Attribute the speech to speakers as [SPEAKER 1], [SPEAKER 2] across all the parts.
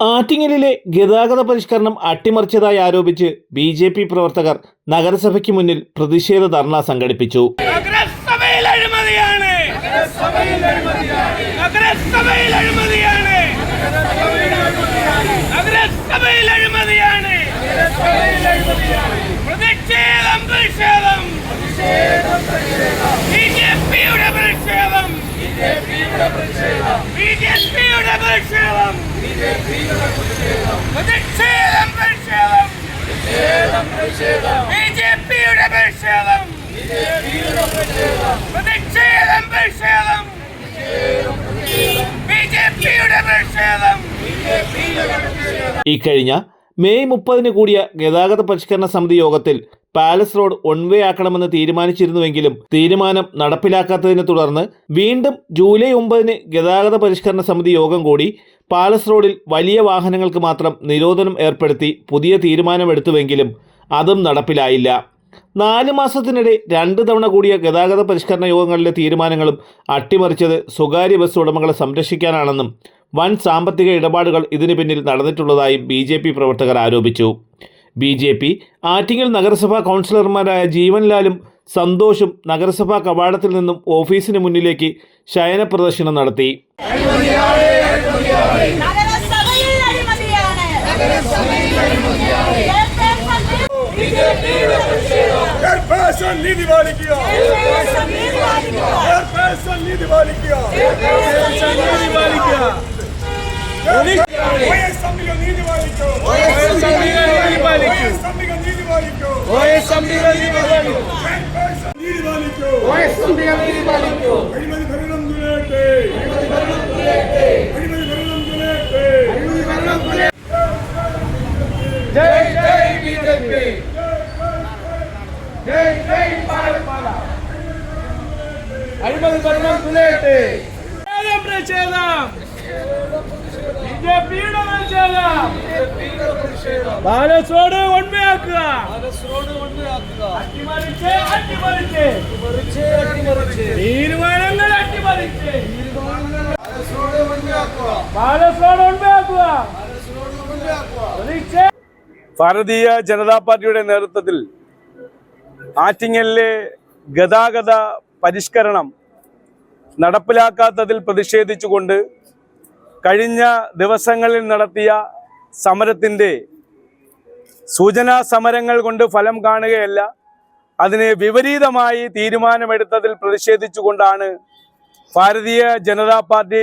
[SPEAKER 1] ആറ്റിങ്ങലിലെ ഗതാഗത പരിഷ്കരണം അട്ടിമറിച്ചതായി ആരോപിച്ച് ബി ജെ പി പ്രവർത്തകർ നഗരസഭയ്ക്ക് മുന്നിൽ പ്രതിഷേധ ധർണ സംഘടിപ്പിച്ചു.
[SPEAKER 2] പ്രതിഷേധം പ്രതിഷേധം. ബി ജെ പിയുടെ പ്രതിഷേധം ബി ജെ പിയുടെ പ്രതിഷേധം പ്രതിഷേധം പ്രതിഷേധം
[SPEAKER 1] ഇക്കഴിഞ്ഞ മെയ് മുപ്പതിന് കൂടിയ ഗതാഗത പരിഷ്കരണ സമിതി യോഗത്തിൽ പാലസ് റോഡ് വൺ വേ ആക്കണമെന്ന് തീരുമാനിച്ചിരുന്നുവെങ്കിലും തീരുമാനം നടപ്പിലാക്കാത്തതിനെ തുടർന്ന് വീണ്ടും ജൂലൈ ഒമ്പതിന് ഗതാഗത പരിഷ്കരണ സമിതി യോഗം കൂടി പാലസ് റോഡിൽ വലിയ വാഹനങ്ങൾക്ക് മാത്രം നിരോധനം ഏർപ്പെടുത്തി പുതിയ തീരുമാനമെടുത്തുവെങ്കിലും അതും നടപ്പിലായില്ല. നാല് മാസത്തിനിടെ രണ്ട് തവണ കൂടിയ ഗതാഗത പരിഷ്കരണ യോഗങ്ങളിലെ തീരുമാനങ്ങളും അട്ടിമറിച്ചത് സ്വകാര്യ ബസ് ഉടമകളെ സംരക്ഷിക്കാനാണെന്നും വൻ സാമ്പത്തിക ഇടപാടുകൾ ഇതിനു പിന്നിൽ നടന്നിട്ടുള്ളതായും ബി പ്രവർത്തകർ ആരോപിച്ചു. ബി ജെ പി ആറ്റിങ്ങൽ നഗരസഭാ കൗൺസിലർമാരായ ജീവൻലാലും സന്തോഷും നഗരസഭാ കവാടത്തിൽ നിന്നും ഓഫീസിന് മുന്നിലേക്ക് ശയന പ്രദർശനം നടത്തി.
[SPEAKER 3] നീതി പാലിക്കുക. നീതി പാലിക്കുക. നീതി പാലിക്കൂ? OS അംബിക നീതി പാലിക്കൂ ചെയർപേഴ്സൺ നീതി പാലിക്കൂ അഴിമതി ഭരണം തുലയട്ടെ അഴിമതി ഭരണം തുലയട്ടെ
[SPEAKER 2] പ്രതിഷേധം പ്രതിഷേധം ബി ജെ പിയുടെ പ്രതിഷേധം ബാലസോട് ഒൺമയാക്കുക അട്ടിമറിച്ച് ഒന്മയാക്കുക തീരുമാനങ്ങൾ അട്ടിമറിച്ച്. ബാലസോട് ഒന്മയാക്കുക
[SPEAKER 4] ഭാരതീയ ജനതാ പാർട്ടിയുടെ നേതൃത്വത്തിൽ ആറ്റിങ്ങലിലെ ഗതാഗത പരിഷ്കരണം നടപ്പിലാക്കാത്തതിൽ പ്രതിഷേധിച്ചുകൊണ്ട് കഴിഞ്ഞ ദിവസങ്ങളിൽ നടത്തിയ സമരത്തിന്റെ സൂചനാ സമരങ്ങൾ കൊണ്ട് ഫലം കാണുകയല്ല അതിന് വിപരീതമായി തീരുമാനമെടുത്തതിൽ പ്രതിഷേധിച്ചുകൊണ്ടാണ് ഭാരതീയ ജനതാ പാർട്ടി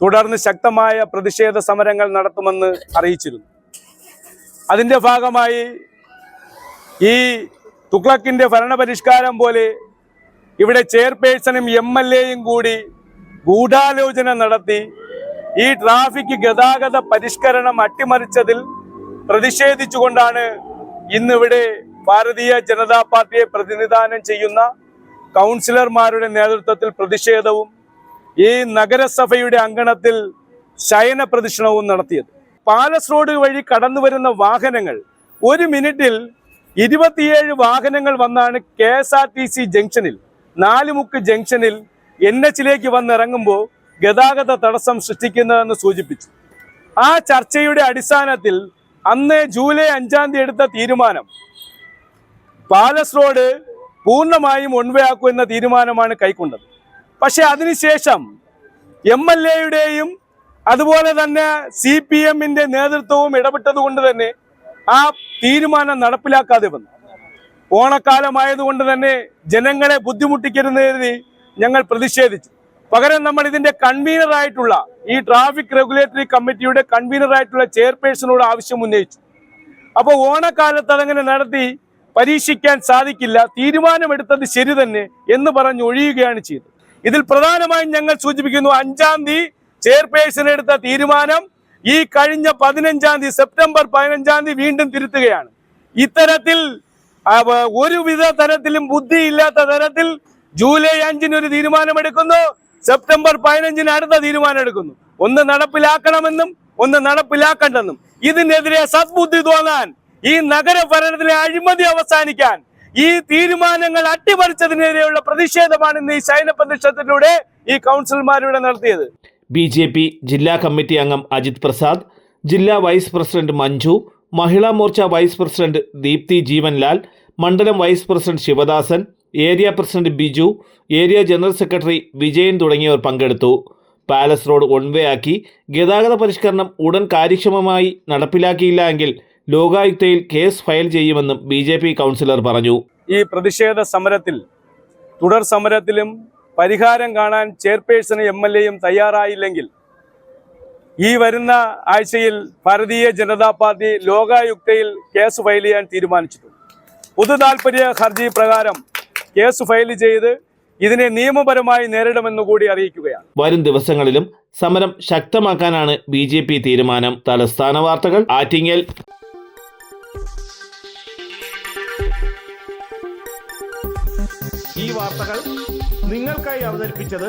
[SPEAKER 4] തുടർന്ന് ശക്തമായ പ്രതിഷേധ സമരങ്ങൾ നടത്തുമെന്ന് അറിയിച്ചിരുന്നു. അതിന്റെ ഭാഗമായി ഈ തുക്ലക്കിന്റെ ഭരണപരിഷ്കാരം പോലെ ഇവിടെ ചെയർപേഴ്സണും എം എൽ എയും കൂടി ഗൂഢാലോചന നടത്തി ഈ ട്രാഫിക് ഗതാഗത പരിഷ്കരണം അട്ടിമറിച്ചതിൽ പ്രതിഷേധിച്ചുകൊണ്ടാണ് ഇന്നിവിടെ ഭാരതീയ ജനതാ പാർട്ടിയെ പ്രതിനിധാനം ചെയ്യുന്ന കൗൺസിലർമാരുടെ നേതൃത്വത്തിൽ പ്രതിഷേധവും ഈ നഗരസഭയുടെ അങ്കണത്തിൽ ശയന പ്രദക്ഷിണവും നടത്തിയത്. പാലസ് റോഡ് വഴി കടന്നു വരുന്ന വാഹനങ്ങൾ ഒരു മിനിറ്റിൽ ഇരുപത്തിയേഴ് വാഹനങ്ങൾ വന്നാണ് K S R T C ജംഗ്ഷനിൽ നാലുമുക്ക് ജംഗ്ഷനിൽ എൻ എച്ചിലേക്ക് വന്നിറങ്ങുമ്പോൾ ഗതാഗത തടസ്സം സൃഷ്ടിക്കുന്നതെന്ന് സൂചിപ്പിച്ചു. ആ ചർച്ചയുടെ അടിസ്ഥാനത്തിൽ അന്ന് ജൂലൈ അഞ്ചാം തീയതി എടുത്ത തീരുമാനം. പാലസ് റോഡ് പൂർണമായും ഒൺവേ ആക്കൂ എന്ന തീരുമാനമാണ് കൈക്കൊണ്ടത്. പക്ഷെ അതിനുശേഷം എം എൽ എയുടെയും അതുപോലെ തന്നെ സി പി എമ്മിന്റെ നേതൃത്വവും ഇടപെട്ടത് കൊണ്ട് തന്നെ ആ തീരുമാനം നടപ്പിലാക്കാതെ വന്നു. ഓണക്കാലമായതുകൊണ്ട് തന്നെ ജനങ്ങളെ ബുദ്ധിമുട്ടിക്കരുതെന്ന് ഞങ്ങൾ പ്രതിഷേധിച്ചു. പകരം നമ്മൾ ഇതിന്റെ കൺവീനറായിട്ടുള്ള ഈ ട്രാഫിക് റെഗുലേറ്ററി കമ്മിറ്റിയുടെ കൺവീനറായിട്ടുള്ള ചെയർപേഴ്സണോട് ആവശ്യം ഉന്നയിച്ചു. അപ്പോൾ ഓണക്കാലത്ത് അതങ്ങനെ നടത്തി പരീക്ഷിക്കാൻ സാധിക്കില്ല തീരുമാനമെടുത്തത് ശരി തന്നെ എന്ന് പറഞ്ഞ് ഒഴിയുകയാണ് ചെയ്തത്. ഇതിൽ പ്രധാനമായും ഞങ്ങൾ സൂചിപ്പിക്കുന്നു അഞ്ചാം തീയതി ചെയർപേഴ്സൺ എടുത്ത തീരുമാനം ഈ കഴിഞ്ഞ പതിനഞ്ചാം തീയതി സെപ്റ്റംബർ പതിനഞ്ചാം തീയതി വീണ്ടും തിരുത്തുകയാണ്. ഇത്തരത്തിൽ ഒരുവിധ തരത്തിലും ബുദ്ധിയില്ലാത്ത തരത്തിൽ ജൂലൈ അഞ്ചിന് ഒരു തീരുമാനമെടുക്കുന്നു. സെപ്റ്റംബർ പതിനഞ്ചിന് അടുത്ത തീരുമാനം എടുക്കുന്നു ഒന്ന് നടപ്പിലാക്കണമെന്നും ഒന്ന് നടപ്പിലാക്കണ്ടെന്നും. ഇതിനെതിരെ സദ്ബുദ്ധി തോന്നാൻ ഈ നഗരഭരണത്തിലെ അഴിമതി അവസാനിക്കാൻ ഈ തീരുമാനങ്ങൾ അട്ടിമറിച്ചതിനെതിരെയുള്ള പ്രതിഷേധമാണ് ഇന്ന് ഈ ശൈന പ്രതിഷേധത്തിലൂടെ ഈ കൗൺസിലർമാരിവിടെ നടത്തിയത്.
[SPEAKER 1] ബി ജെ പി ജില്ലാ കമ്മിറ്റി അംഗം അജിത് പ്രസാദ് ജില്ലാ vice president Manju Mahila Morcha vice president Deepthi Jeevanlal മണ്ഡലം vice president Sivadasan area president Biju area general secretary Vijayan തുടങ്ങിയവർ പങ്കെടുത്തു. പാലസ് റോഡ് വൺ വേ ആക്കി ഗതാഗത പരിഷ്കരണം ഉടൻ കാര്യക്ഷമമായി നടപ്പിലാക്കിയില്ല എങ്കിൽ ലോകായുക്തയിൽ കേസ് ഫയൽ ചെയ്യുമെന്നും ബി ജെ പി കൗൺസിലർ പറഞ്ഞു.
[SPEAKER 4] ഈ പ്രതിഷേധ സമരത്തിൽ തുടർ സമരത്തിലും പരിഹാരം കാണാൻ ചെയർപേഴ്സണും എം എൽ എയും തയ്യാറായില്ലെങ്കിൽ ഈ വരുന്ന ആഴ്ചയിൽ ഭാരതീയ ജനതാ പാർട്ടി ലോകായുക്തയിൽ കേസ് ഫയൽ ചെയ്യാൻ തീരുമാനിച്ചിട്ടുണ്ട്. പൊതു താൽപര്യ ഹർജി പ്രകാരം കേസ് ഫയൽ ചെയ്ത് ഇതിനെ നിയമപരമായി നേരിടുമെന്ന് കൂടി അറിയിക്കുകയാണ്.
[SPEAKER 1] വരും ദിവസങ്ങളിലും സമരം ശക്തമാക്കാനാണ് ബി ജെ പി തീരുമാനം. തലസ്ഥാന വാർത്തകൾ ആറ്റിങ്ങൽ.
[SPEAKER 5] ഈ വാർത്തകൾ നിങ്ങൾക്കായി അവതരിപ്പിച്ചത്